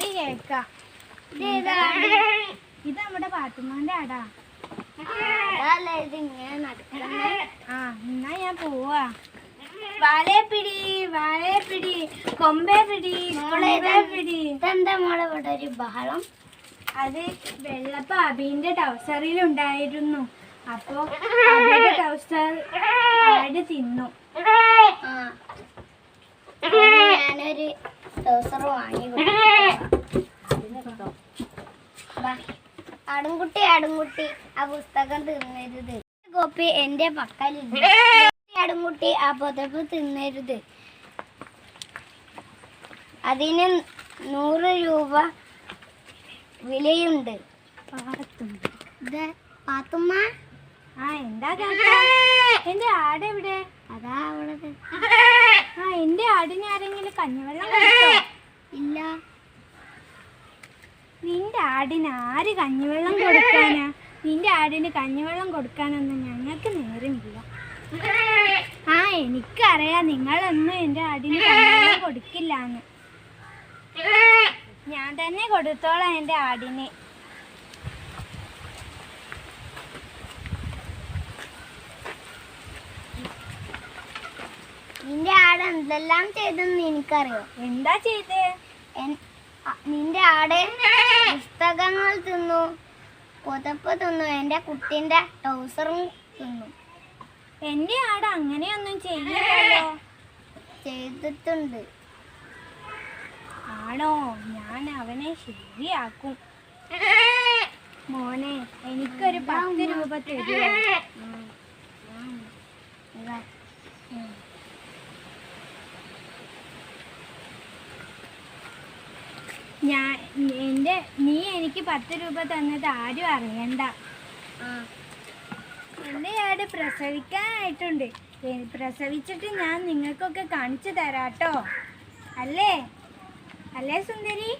ചെവി കേക്കാം ഇത്. നമ്മുടെ പാത്തുമാന്റെ ആടാ. ആ എന്നാ ഞാൻ പോവാ. വാലേ പിടി വാലേ പിടി കൊമ്പേ പിടി പിടി. ഇതെന്താ മോളെ ഇവിടെ ഒരു ബഹളം? അത് വെള്ളപ്പ അബീന്റെ ടൗസറിൽ ഉണ്ടായിരുന്നു. അപ്പോ അബിയുടെ ടൗസർ ആട് തിന്നു. ഞാനൊരു ടൗസർ വാങ്ങി. ആടുംകുട്ടി ആടുംകുട്ടി ആ പുസ്തകം തിന്നരുത്. കോപ്പി എന്റെ പക്കലില്ല അടുംകുട്ടി ആ പുതപ്പ് തിന്നരുത്. അതിന് നൂറ് രൂപ വിലയുണ്ട്. ഇത് പാത്തുമ്മ? ആ എന്താ എന്റെ ആട് എവിടെ? അതാ അവിടെ. ആ എന്റെ ആടിനെ കഞ്ഞിവെള്ളം ഇല്ല. നിന്റെ ആടിന് ആര് കഞ്ഞിവെള്ളം കൊടുക്കാനാ? നിന്റെ ആടിന് കഞ്ഞിവെള്ളം കൊടുക്കാനൊന്നും ഞങ്ങൾക്ക് നേരമില്ല. ആ എനിക്കറിയാം നിങ്ങളൊന്നും എന്റെ ആടിന് കഞ്ഞിവെള്ളം കൊടുക്കില്ലാന്ന്. ഞാൻ തന്നെ കൊടുത്തോളാം എന്റെ ആടിന്. നിന്റെ എന്തെല്ലാം ചെയ്തെന്ന് എനിക്കറിയോ? എന്താ ചെയ്തേ? നിന്റെ ആടെ പുസ്തകങ്ങൾ തിന്നു. പുതപ്പ് തിന്നു. എന്റെ കുട്ടിന്റെ ടൗസറും തിന്നു. എന്റെ ആട് അങ്ങനെയൊന്നും ചെയ്യില്ലല്ലോ ചെയ്തിട്ടുണ്ട്. ആണോ? ഞാൻ അവനെ ശരിയാക്കും. മോനെ എനിക്കൊരു പത്ത് രൂപ തരുമോ ഞാൻ എന്റെ നീ എനിക്ക് പത്ത് രൂപ തന്നത് ആരും അറിയണ്ട. എന്റെ ആട് പ്രസവിക്കാനായിട്ടുണ്ട്. പ്രസവിച്ചിട്ട് ഞാൻ നിങ്ങൾക്കൊക്കെ കാണിച്ചു തരാട്ടോ. അല്ലേ? അല്ലേ സുന്ദരി?